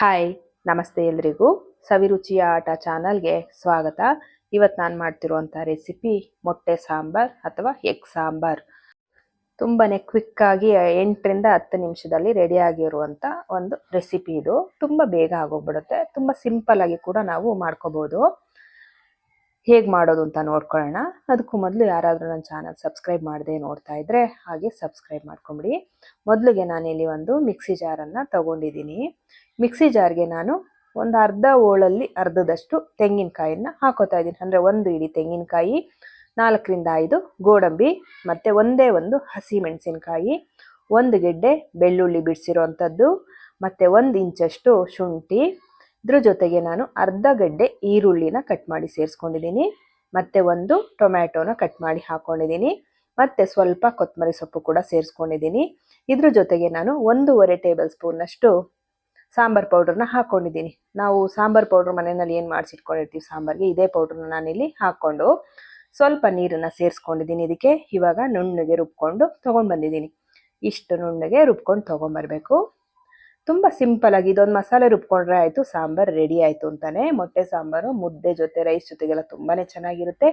Hi ನಮಸ್ತೆ ಎಲ್ರಿಗೂ. ಸವಿರುಚಿಯ ಆಟ ಚಾನಲ್ಗೆ ಸ್ವಾಗತ. ಇವತ್ತು ನಾನು ಮಾಡ್ತಿರುವಂಥ ರೆಸಿಪಿ ಮೊಟ್ಟೆ ಸಾಂಬಾರ್ ಅಥವಾ ಎಗ್ ಸಾಂಬಾರ್. ತುಂಬಾ ಕ್ವಿಕ್ಕಾಗಿ ಎಂಟರಿಂದ ಹತ್ತು ನಿಮಿಷದಲ್ಲಿ ರೆಡಿ ಆಗಿರುವಂಥ ಒಂದು ರೆಸಿಪಿ ಇದು. ತುಂಬ ಬೇಗ ಆಗೋಗ್ಬಿಡುತ್ತೆ. ತುಂಬ ಆಗಿ ಕೂಡ ನಾವು ಮಾಡ್ಕೋಬಹುದು ಹೇಗೆ ಮಾಡೋದು ಅಂತ ನೋಡ್ಕೊಳ್ಳೋಣ. ಅದಕ್ಕೂ ಮೊದಲು ಯಾರಾದರೂ ನನ್ನ ಚಾನಲ್ ಸಬ್ಸ್ಕ್ರೈಬ್ ಮಾಡದೆ ನೋಡ್ತಾ ಇದ್ರೆ ಹಾಗೆ ಸಬ್ಸ್ಕ್ರೈಬ್ ಮಾಡ್ಕೊಂಬಿಡಿ. ಮೊದಲಿಗೆ ಇಲ್ಲಿ ಒಂದು ಮಿಕ್ಸಿ ಜಾರನ್ನು ತಗೊಂಡಿದ್ದೀನಿ. ಮಿಕ್ಸಿ ಜಾರ್ಗೆ ನಾನು ಒಂದು ಅರ್ಧ ಓಳಲ್ಲಿ ಅರ್ಧದಷ್ಟು ತೆಂಗಿನಕಾಯಿನ ಹಾಕೋತಾ ಇದ್ದೀನಿ. ಅಂದರೆ ಒಂದು ಇಡೀ ತೆಂಗಿನಕಾಯಿ, ನಾಲ್ಕರಿಂದ ಐದು ಗೋಡಂಬಿ, ಮತ್ತು ಒಂದೇ ಒಂದು ಹಸಿ ಮೆಣಸಿನಕಾಯಿ ಒಂದು ಗೆಡ್ಡೆ ಬೆಳ್ಳುಳ್ಳಿ ಬಿಡಿಸಿರೋವಂಥದ್ದು ಮತ್ತು ಒಂದು ಇಂಚಷ್ಟು ಶುಂಠಿ ಇದ್ರ ಜೊತೆಗೆ ನಾನು ಅರ್ಧ ಗಡ್ಡೆ ಈರುಳ್ಳಿನ ಕಟ್ ಮಾಡಿ ಸೇರಿಸ್ಕೊಂಡಿದ್ದೀನಿ. ಮತ್ತು ಒಂದು ಟೊಮ್ಯಾಟೊನ ಕಟ್ ಮಾಡಿ ಹಾಕ್ಕೊಂಡಿದ್ದೀನಿ ಮತ್ತು ಸ್ವಲ್ಪ ಕೊತ್ತಂಬರಿ ಸೊಪ್ಪು ಕೂಡ ಸೇರಿಸ್ಕೊಂಡಿದ್ದೀನಿ. ಇದ್ರ ಜೊತೆಗೆ ನಾನು ಒಂದೂವರೆ ಟೇಬಲ್ ಸ್ಪೂನ್ನಷ್ಟು ಸಾಂಬಾರ್ ಪೌಡ್ರನ್ನ ಹಾಕ್ಕೊಂಡಿದ್ದೀನಿ ನಾವು ಸಾಂಬಾರ್ ಪೌಡ್ರ್ ಮನೆಯಲ್ಲಿ ಏನು ಮಾಡಿಸಿಟ್ಕೊಂಡಿರ್ತೀವಿ ಸಾಂಬಾರ್ಗೆ, ಇದೇ ಪೌಡ್ರನ್ನ ನಾನಿಲ್ಲಿ ಹಾಕ್ಕೊಂಡು ಸ್ವಲ್ಪ ನೀರನ್ನು ಸೇರಿಸ್ಕೊಂಡಿದ್ದೀನಿ ಇದಕ್ಕೆ. ಇವಾಗ ನುಣ್ಣಗೆ ರುಬ್ಕೊಂಡು ತೊಗೊಂಡು ಬಂದಿದ್ದೀನಿ ಇಷ್ಟು ನುಣ್ಣಗೆ ರುಬ್ಕೊಂಡು ತೊಗೊಂಬರ್ಬೇಕು ತುಂಬ ಸಿಂಪಲ್ ಆಗಿ ಇದೊಂದು ಮಸಾಲೆ ರುಬ್ಕೊಂಡ್ರೆ ಆಯಿತು, ಸಾಂಬಾರು ರೆಡಿ ಆಯಿತು ಅಂತಾನೆ. ಮೊಟ್ಟೆ, ಸಾಂಬಾರು, ಮುದ್ದೆ ಜೊತೆ ರೈಸ್ ಜೊತೆಗೆಲ್ಲ ತುಂಬಾ ಚೆನ್ನಾಗಿರುತ್ತೆ.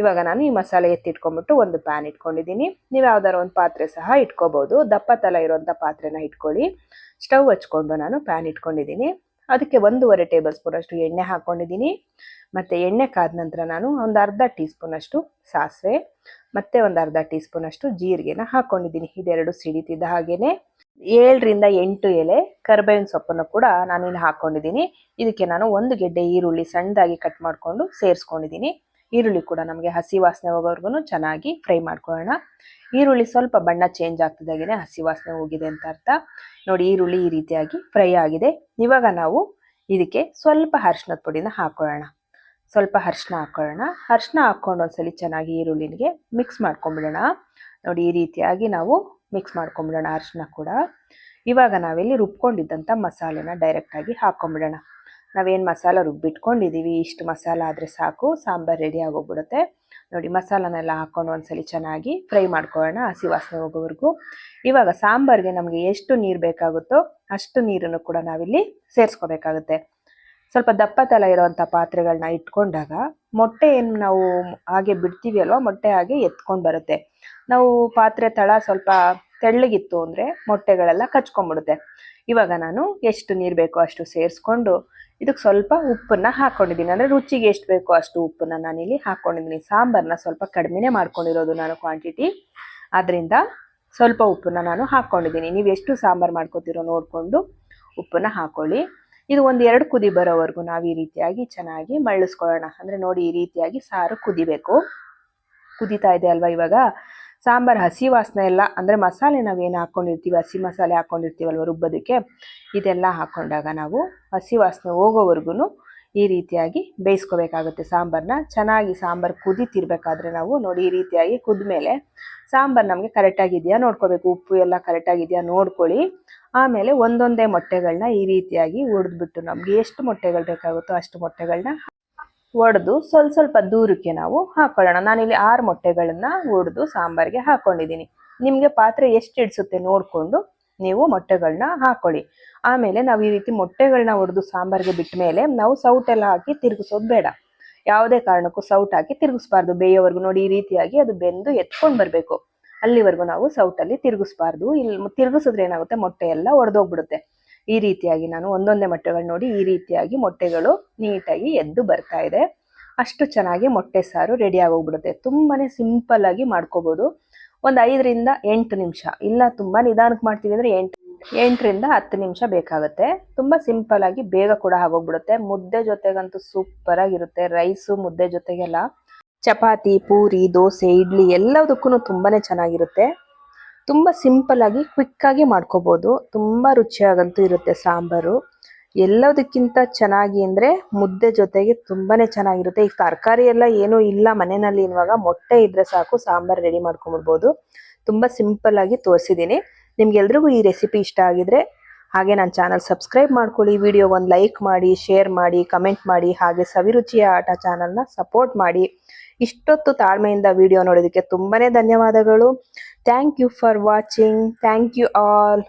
ಇವಾಗ ನಾನು ಈ ಮಸಾಲೆ ಎತ್ತಿಟ್ಕೊಂಡ್ಬಿಟ್ಟು ಒಂದು ಪ್ಯಾನ್ ಇಟ್ಕೊಂಡಿದ್ದೀನಿ. ನೀವು ಯಾವ್ದಾರು ಒಂದು ಪಾತ್ರೆ ಸಹ ಇಟ್ಕೋಬೋದು. ದಪ್ಪ ತಲ ಇರುವಂತ ಪಾತ್ರೆನ ಇಟ್ಕೊಳ್ಳಿ. ಸ್ಟವ್ ಹಚ್ಕೊಂಡು ನಾನು ಪ್ಯಾನ್ ಇಟ್ಕೊಂಡಿದ್ದೀನಿ. ಅದಕ್ಕೆ ಒಂದೂವರೆ ಟೇಬಲ್ ಸ್ಪೂನ್ ಅಷ್ಟು ಎಣ್ಣೆ ಹಾಕ್ಕೊಂಡಿದ್ದೀನಿ ಮತ್ತು ಎಣ್ಣೆ ಕಾದ ನಂತರ ನಾನು ಒಂದು ಅರ್ಧ ಟೀ ಸ್ಪೂನಷ್ಟು ಸಾಸಿವೆ, ಮತ್ತು ಒಂದು ಅರ್ಧ ಟೀ ಸ್ಪೂನಷ್ಟು ಜೀರಿಗೆನ ಹಾಕ್ಕೊಂಡಿದ್ದೀನಿ ಇದೆರಡು ಸಿಡಿತಿದ್ದ ಹಾಗೇನೆ. ಏಳರಿಂದ ಎಂಟು ಎಲೆ ಕರ್ಬೇವಿನ ಸೊಪ್ಪನ್ನು ಕೂಡ ನಾನು ಇಲ್ಲಿ ಹಾಕ್ಕೊಂಡಿದ್ದೀನಿ. ಇದಕ್ಕೆ ನಾನು ಒಂದು ಗೆಡ್ಡೆ ಈರುಳ್ಳಿ ಸಣ್ಣದಾಗಿ ಕಟ್ ಮಾಡಿಕೊಂಡು ಸೇರಿಸ್ಕೊಂಡಿದ್ದೀನಿ. ಈರುಳ್ಳಿ ಕೂಡ ನಮಗೆ ಹಸಿ ವಾಸನೆ ಹೋಗೋವರೆಗೂ ಚೆನ್ನಾಗಿ ಫ್ರೈ ಮಾಡ್ಕೊಳ್ಳೋಣ. ಈರುಳ್ಳಿ ಸ್ವಲ್ಪ ಬಣ್ಣ ಚೇಂಜ್ ಆಗ್ತಿದ್ದಾಗೇನೆ ಹಸಿ ವಾಸನೆ ಹೋಗಿದೆ ಅಂತ ಅರ್ಥ. ನೋಡಿ ಈರುಳ್ಳಿ ಈ ರೀತಿಯಾಗಿ ಫ್ರೈ ಆಗಿದೆ. ಇವಾಗ ನಾವು ಇದಕ್ಕೆ ಸ್ವಲ್ಪ ಅರ್ಶಿನದ ಪುಡಿನ ಹಾಕೊಳ್ಳೋಣ. ಸ್ವಲ್ಪ ಅರ್ಶಿನ ಹಾಕೊಳ್ಳೋಣ. ಅರ್ಶಿನ ಹಾಕ್ಕೊಂಡು ಒಂದ್ಸಲಿ ಚೆನ್ನಾಗಿ ಈರುಳ್ಳಿನಿಗೆ ಮಿಕ್ಸ್ ಮಾಡ್ಕೊಂಬಿಡೋಣ ನೋಡಿ ಈ ರೀತಿಯಾಗಿ ನಾವು ಮಿಕ್ಸ್ ಮಾಡ್ಕೊಂಬಿಡೋಣ ಅರಿಶಿನ ಕೂಡ. ಇವಾಗ ನಾವಿಲ್ಲಿ ರುಬ್ಕೊಂಡಿದ್ದಂಥ ಮಸಾಲೆನ ಡೈರೆಕ್ಟಾಗಿ ಹಾಕ್ಕೊಂಬಿಡೋಣ ನಾವೇನು ಮಸಾಲ ರುಬ್ಬಿಟ್ಕೊಂಡಿದ್ದೀವಿ ಇಷ್ಟು ಮಸಾಲ ಆದರೆ ಸಾಕು, ಸಾಂಬಾರು ರೆಡಿ ಆಗೋಗ್ಬಿಡುತ್ತೆ. ನೋಡಿ, ಮಸಾಲನೆಲ್ಲ ಹಾಕ್ಕೊಂಡು ಒಂದ್ಸಲಿ ಚೆನ್ನಾಗಿ ಫ್ರೈ ಮಾಡ್ಕೊಳ್ಳೋಣ ಹಸಿ ವಾಸನೆ ಹೋಗೋವರೆಗೂ. ಇವಾಗ ಸಾಂಬಾರಿಗೆ ನಮಗೆ ಎಷ್ಟು ನೀರು ಬೇಕಾಗುತ್ತೋ ಅಷ್ಟು ನೀರನ್ನು ಕೂಡ ನಾವಿಲ್ಲಿ ಸೇರಿಸ್ಕೋಬೇಕಾಗುತ್ತೆ. ಸ್ವಲ್ಪ ದಪ್ಪ ತಲ ಇರೋವಂಥ ಪಾತ್ರೆಗಳನ್ನ ಇಟ್ಕೊಂಡಾಗ ಮೊಟ್ಟೆ ಏನು ನಾವು ಹಾಗೆ ಬಿಡ್ತೀವಿ ಅಲ್ವಾ, ಮೊಟ್ಟೆ ಹಾಗೆ ಎತ್ಕೊಂಡು ಬರುತ್ತೆ. ನಾವು ಪಾತ್ರೆ ತಳ ಸ್ವಲ್ಪ ತೆಳ್ಳಗಿತ್ತು ಅಂದರೆ ಮೊಟ್ಟೆಗಳೆಲ್ಲ ಕಚ್ಕೊಂಡ್ಬಿಡುತ್ತೆ. ಇವಾಗ ನಾನು ಎಷ್ಟು ನೀರು ಬೇಕೋ ಅಷ್ಟು ಸೇರಿಸ್ಕೊಂಡು ಇದಕ್ಕೆ ಸ್ವಲ್ಪ ಉಪ್ಪನ್ನ ಹಾಕ್ಕೊಂಡಿದ್ದೀನಿ ಅಂದರೆ ರುಚಿಗೆ ಎಷ್ಟು ಬೇಕೋ ಅಷ್ಟು ಉಪ್ಪನ್ನ ನಾನಿಲ್ಲಿ ಹಾಕ್ಕೊಂಡಿದ್ದೀನಿ ಸಾಂಬಾರನ್ನ ಸ್ವಲ್ಪ ಕಡಿಮೆನೇ ಮಾಡ್ಕೊಂಡಿರೋದು ನಾನು ಕ್ವಾಂಟಿಟಿ ಅದರಿಂದ ಸ್ವಲ್ಪ ಉಪ್ಪನ್ನ ನಾನು ಹಾಕ್ಕೊಂಡಿದ್ದೀನಿ ನೀವು ಎಷ್ಟು ಸಾಂಬಾರು ಮಾಡ್ಕೋತಿರೋ ನೋಡಿಕೊಂಡು ಉಪ್ಪನ್ನ ಹಾಕ್ಕೊಳ್ಳಿ ಇದು ಒಂದು ಎರಡು ಕುದಿ ಬರೋವರೆಗೂ ನಾವು ಈ ರೀತಿಯಾಗಿ ಚೆನ್ನಾಗಿ ಮಳ್ಳಿಸ್ಕೊಳ್ಳೋಣ ಅಂದರೆ ನೋಡಿ ಈ ರೀತಿಯಾಗಿ ಸಾರು ಕುದಿಬೇಕು. ಕುದಿತಾ ಇದೆ ಅಲ್ವಾ ಇವಾಗ? ಸಾಂಬಾರು, ಹಸಿ ವಾಸನೆ ಎಲ್ಲ, ಅಂದರೆ ಮಸಾಲೆ ನಾವೇನು ಹಾಕ್ಕೊಂಡಿರ್ತೀವಿ ಹಸಿ ಮಸಾಲೆ ಹಾಕ್ಕೊಂಡಿರ್ತೀವಲ್ವ ರುಬ್ಬೋದಕ್ಕೆ? ಇದೆಲ್ಲ ಹಾಕ್ಕೊಂಡಾಗ ನಾವು ಹಸಿ ವಾಸನೆ ಹೋಗೋವರೆಗೂ ಈ ರೀತಿಯಾಗಿ ಬೇಯಿಸ್ಕೋಬೇಕಾಗುತ್ತೆ ಸಾಂಬಾರನ್ನ ಚೆನ್ನಾಗಿ ಸಾಂಬಾರು ಕುದಿತಿರ್ಬೇಕಾದ್ರೆ ನಾವು ನೋಡಿ ಈ ರೀತಿಯಾಗಿ ಕುದ್ಮೇಲೆ ಸಾಂಬಾರು ನಮಗೆ ಕರೆಕ್ಟಾಗಿದೆಯಾ ನೋಡ್ಕೋಬೇಕು. ಉಪ್ಪು ಎಲ್ಲ ಕರೆಕ್ಟಾಗಿದೆಯಾ ನೋಡ್ಕೊಳ್ಳಿ. ಆಮೇಲೆ ಒಂದೊಂದೇ ಮೊಟ್ಟೆಗಳನ್ನ ಈ ರೀತಿಯಾಗಿ ಒಡೆದ್ಬಿಟ್ಟು ನಮಗೆ ಎಷ್ಟು ಮೊಟ್ಟೆಗಳು ಬೇಕಾಗುತ್ತೋ ಅಷ್ಟು ಮೊಟ್ಟೆಗಳನ್ನ ಒಡೆದು ಸ್ವಲ್ಪ ಸ್ವಲ್ಪ ದೂರಕ್ಕೆ ನಾವು ಹಾಕೊಳ್ಳೋಣ. ನಾನಿಲ್ಲಿ ಆರು ಮೊಟ್ಟೆಗಳನ್ನ ಒಡೆದು ಸಾಂಬಾರಿಗೆ ಹಾಕ್ಕೊಂಡಿದ್ದೀನಿ ನಿಮಗೆ ಪಾತ್ರೆ ಎಷ್ಟು ಇಡಿಸುತ್ತೆ ನೋಡಿಕೊಂಡು ನೀವು ಮೊಟ್ಟೆಗಳನ್ನ ಹಾಕೊಳ್ಳಿ. ಆಮೇಲೆ ನಾವು ಈ ರೀತಿ ಮೊಟ್ಟೆಗಳನ್ನ ಹೊಡೆದು ಸಾಂಬಾರಿಗೆ ಬಿಟ್ಟ ಮೇಲೆ ನಾವು ಸೌಟೆಲ್ಲ ಹಾಕಿ ತಿರುಗಿಸೋದು ಬೇಡ. ಯಾವುದೇ ಕಾರಣಕ್ಕೂ ಸೌಟ್ ಹಾಕಿ ತಿರುಗಿಸ್ಬಾರ್ದು. ಬೇಯೋವರೆಗೂ ನೋಡಿ ಈ ರೀತಿಯಾಗಿ ಅದು ಬೆಂದು ಎತ್ಕೊಂಡು ಬರಬೇಕು. ಅಲ್ಲಿವರೆಗೂ ನಾವು ಸೌಟಲ್ಲಿ ತಿರುಗಿಸ್ಬಾರ್ದು. ಇಲ್ಲಿ ತಿರುಗಿಸಿದ್ರೆ ಏನಾಗುತ್ತೆ? ಮೊಟ್ಟೆ ಎಲ್ಲ ಒಡೆದೋಗ್ಬಿಡುತ್ತೆ. ಈ ರೀತಿಯಾಗಿ ನಾನು ಒಂದೊಂದೇ ಮೊಟ್ಟೆಗಳು ನೋಡಿ ಈ ರೀತಿಯಾಗಿ ಮೊಟ್ಟೆಗಳು ನೀಟಾಗಿ ಎದ್ದು ಬರ್ತಾ ಇದೆ. ಅಷ್ಟು ಚೆನ್ನಾಗಿ ಮೊಟ್ಟೆ ಸಾರು ರೆಡಿ ಆಗೋಗ್ಬಿಡುತ್ತೆ. ತುಂಬಾ ಆಗಿ ಮಾಡ್ಕೋಬೋದು. ಒಂದು ಐದರಿಂದ ಎಂಟು ನಿಮಿಷ. ಇಲ್ಲ ತುಂಬ ನಿಧಾನಕ್ಕೆ ಮಾಡ್ತೀವಿ ಅಂದರೆ ಎಂಟು ಎಂಟರಿಂದ ಹತ್ತು ನಿಮಿಷ ಬೇಕಾಗುತ್ತೆ. ತುಂಬ ಸಿಂಪಲ್ ಆಗಿ ಬೇಗ ಕೂಡ ಆಗೋಗ್ಬಿಡುತ್ತೆ. ಮುದ್ದೆ ಜೊತೆಗಂತೂ ಸೂಪರ್ ಆಗಿರುತ್ತೆ. ರೈಸು ಮುದ್ದೆ ಜೊತೆಗೆಲ್ಲ. ಚಪಾತಿ, ಪೂರಿ, ದೋಸೆ, ಇಡ್ಲಿ ಎಲ್ಲದಕ್ಕೂ ತುಂಬಾನೇ ಚೆನ್ನಾಗಿರುತ್ತೆ. ತುಂಬ ಸಿಂಪಲ್ ಆಗಿ ಕ್ವಿಕ್ ಆಗಿ ಮಾಡ್ಕೋಬಹುದು ತುಂಬ ರುಚಿಯಾಗಂತೂ ಇರುತ್ತೆ ಸಾಂಬಾರು. ಎಲ್ಲದಕ್ಕಿಂತ ಚೆನ್ನಾಗಿ ಅಂದರೆ ಮುದ್ದೆ ಜೊತೆಗೆ ತುಂಬಾನೇ ಚೆನ್ನಾಗಿರುತ್ತೆ. ಈ ತರಕಾರಿ ಎಲ್ಲ ಏನೂ ಇಲ್ಲ ಮನೆಯಲ್ಲಿ ಇರುವಾಗ ಮೊಟ್ಟೆ ಇದ್ರೆ ಸಾಕು, ಸಾಂಬಾರು ರೆಡಿ ಮಾಡ್ಕೊಂಡ್ಬಿಡ್ಬೋದು. ತುಂಬ ಸಿಂಪಲ್ ಆಗಿ ತೋರಿಸಿದ್ದೀನಿ ನಿಮ್ಗೆಲ್ರಿಗೂ ಈ ರೆಸಿಪಿ ಇಷ್ಟ ಆಗಿದ್ರೆ ಹಾಗೆ ನನ್ನ ಚಾನಲ್ ಸಬ್ಸ್ಕ್ರೈಬ್ ಮಾಡ್ಕೊಳ್ಳಿ. ವಿಡಿಯೋ ಒಂದು ಲೈಕ್ ಮಾಡಿ ಶೇರ್ ಮಾಡಿ ಕಮೆಂಟ್ ಮಾಡಿ, ಹಾಗೆ ಸವಿರುಚಿಯ ಆಟ ಚಾನಲ್ನ ಸಪೋರ್ಟ್ ಮಾಡಿ. ಇಷ್ಟೊತ್ತು ತಾಳ್ಮೆಯಿಂದ ವಿಡಿಯೋ ನೋಡೋದಕ್ಕೆ ತುಂಬಾನೇ ಧನ್ಯವಾದಗಳು. Thank you for watching thank you all